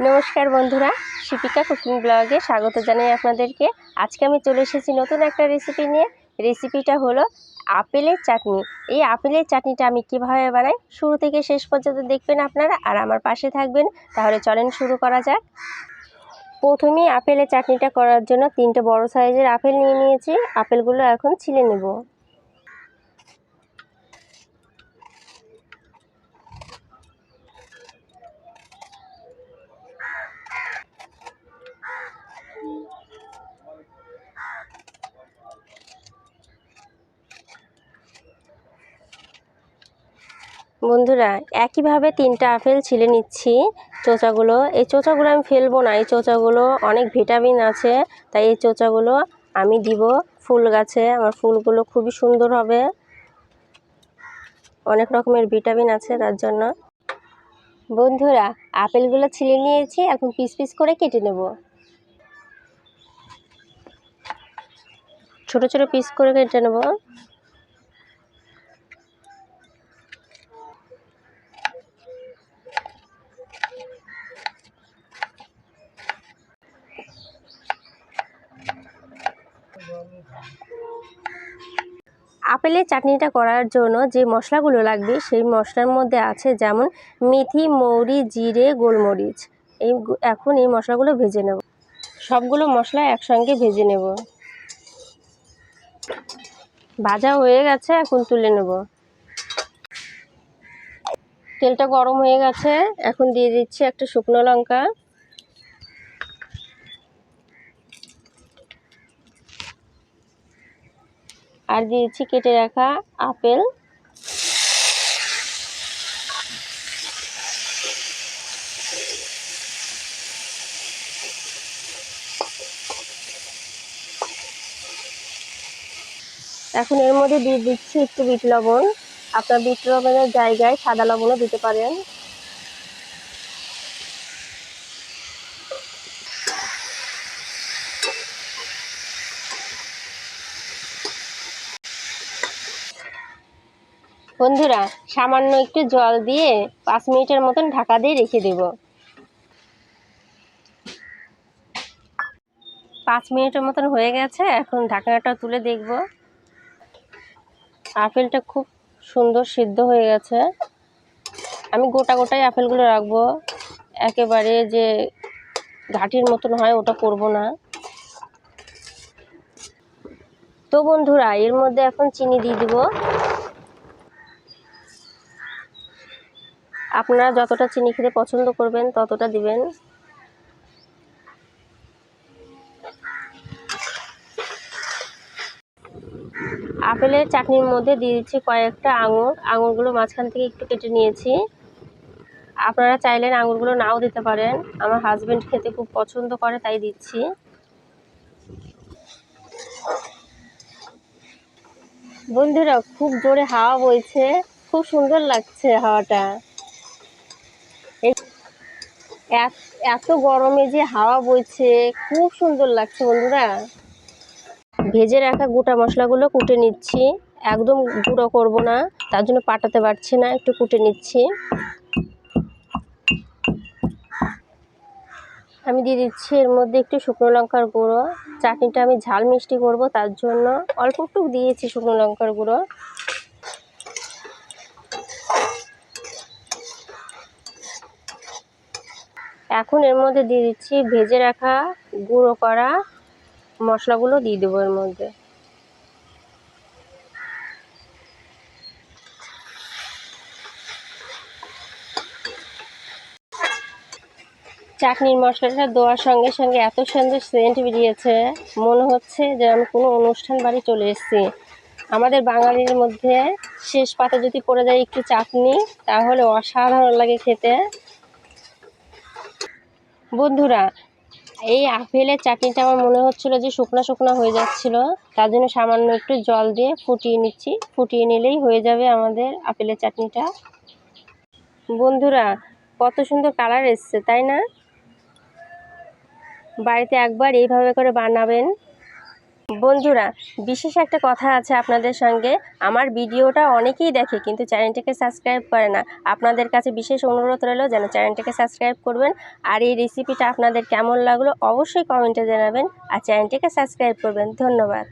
নমস্কার বন্ধুরা, শিপিকা কুকিং ব্লগে স্বাগত জানাই আপনাদেরকে। আজকে আমি চলে এসেছি নতুন একটা রেসিপি নিয়ে। রেসিপিটা হলো আপেলের চাটনি। এই আপেলের চাটনিটা আমি কীভাবে বানাই, শুরু থেকে শেষ পর্যন্ত দেখবেন আপনারা, আর আমার পাশে থাকবেন। তাহলে চলেন শুরু করা যাক। প্রথমেই আপেলের চাটনিটা করার জন্য তিনটে বড় সাইজের আপেল নিয়ে নিয়েছি। আপেলগুলো এখন ছিলে নেব। বন্ধুরা, একইভাবে তিনটা আপেল ছিলে নিচ্ছি চোচাগুলো। এই চোচাগুলো আমি ফেলব না, এই চোচাগুলো অনেক ভিটামিন আছে, তাই এই চোচাগুলো আমি দিব ফুল গাছে। আমার ফুলগুলো খুবই সুন্দর হবে। অনেক রকমের ভিটামিন আছে তার জন্য। বন্ধুরা, আপেলগুলো ছিলে নিয়েছি, এখন পিস পিস করে কেটে নেব। ছোট ছোট পিস করে কেটে নেব। আপেলের চাটনিটা করার জন্য যে মশলাগুলো লাগবে, সেই মশলার মধ্যে আছে যেমন মেথি, মৌরি, জিরে, গোলমরিচ। এই এখন এই মশলাগুলো ভেজে নেব। সবগুলো মশলা একসঙ্গে ভেজে নেব। ভাজা হয়ে গেছে, এখন তুলে নেব। তেলটা গরম হয়ে গেছে, এখন দিয়ে দিচ্ছি একটা শুকনো লঙ্কা। আর দিয়েছি কেটে রাখা আপেল। এখন এর মধ্যে দিয়ে দিচ্ছি একটু বিট লবণ। আপনার বিট লবণের জায়গায় সাদা লবণও দিতে পারেন। বন্ধুরা, সামান্য একটু জল দিয়ে পাঁচ মিনিটের মতন ঢাকা দিয়ে রেখে দেব। পাঁচ মিনিটের মতন হয়ে গেছে, এখন ঢাকনাটা তুলে দেখব। আপেলটা খুব সুন্দর সিদ্ধ হয়ে গেছে। আমি গোটা গোটাই আপেলগুলো রাখব। একেবারে যে ঘাটির মতন হয়, ওটা করব না। তো বন্ধুরা, এর মধ্যে এখন চিনি দিয়ে দিব। আপনারা যতটা চিনি খেতে পছন্দ করবেন, ততটা দিবেন। আপেলের চাটনির মধ্যে দিয়ে দিচ্ছি কয়েকটা আঙুর। আঙুরগুলো মাঝখান থেকে একটু কেটে নিয়েছি। আপনারা চাইলেন আঙুরগুলো নাও দিতে পারেন। আমার হাজব্যান্ড খেতে খুব পছন্দ করে, তাই দিচ্ছি। বন্ধুরা, খুব জোরে হাওয়া বইছে। খুব সুন্দর লাগছে হাওয়াটা। এত গরমে যে হাওয়া বইছে, খুব সুন্দর লাগছে বন্ধুরা। ভেজে রাখা গোটা মশলাগুলো কুটে নিচ্ছি। একদম গুঁড়ো করব না, তার জন্য পাটাতে পারছি না, একটু কুটে নিচ্ছি। আমি দিয়ে দিচ্ছি এর মধ্যে একটু শুকনো লঙ্কার গুঁড়ো। চাটনিটা আমি ঝাল মিষ্টি করব, তার জন্য অল্প একটু দিয়েছি শুকনো লঙ্কার গুঁড়ো। এখন এর মধ্যে দিয়ে দিচ্ছি ভেজে রাখা গুঁড়ো করা মশলাগুলো দিয়ে দেবো এর মধ্যে। চাটনির মশলাটা দেওয়ার সঙ্গে সঙ্গে এত সুন্দর সেন্ট বেরিয়েছে, মনে হচ্ছে যে আমি কোনো অনুষ্ঠান বাড়ি চলে এসেছি। আমাদের বাঙালির মধ্যে শেষ পাতা যদি পড়ে যায় একটু চাটনি, তাহলে অসাধারণ লাগে খেতে। বন্ধুরা, এই আপেলের চাটনিটা আমার মনে হচ্ছিল যে শুকনা শুকনা হয়ে যাচ্ছিল। তার জন্য সামান্য একটু জল দিয়ে ফুটিয়ে নিচ্ছি। ফুটিয়ে নিলেই হয়ে যাবে আমাদের আপেলের চাটনিটা। বন্ধুরা, কত সুন্দর কালার এসছে, তাই না? বাড়িতে একবার এইভাবে করে বানাবেন। বন্ধুরা, বিশেষ একটা কথা আছে আপনাদের সঙ্গে। আমার ভিডিওটা অনেকেই দেখে, কিন্তু চ্যানেলটিকে সাবস্ক্রাইব করে না। আপনাদের কাছে বিশেষ অনুরোধ রইল যেন চ্যানেলটিকে সাবস্ক্রাইব করবেন। আর এই রেসিপিটা আপনাদের কেমন লাগল অবশ্যই কমেন্টে জানাবেন। আর চ্যানেলটিকে সাবস্ক্রাইব করবেন। ধন্যবাদ।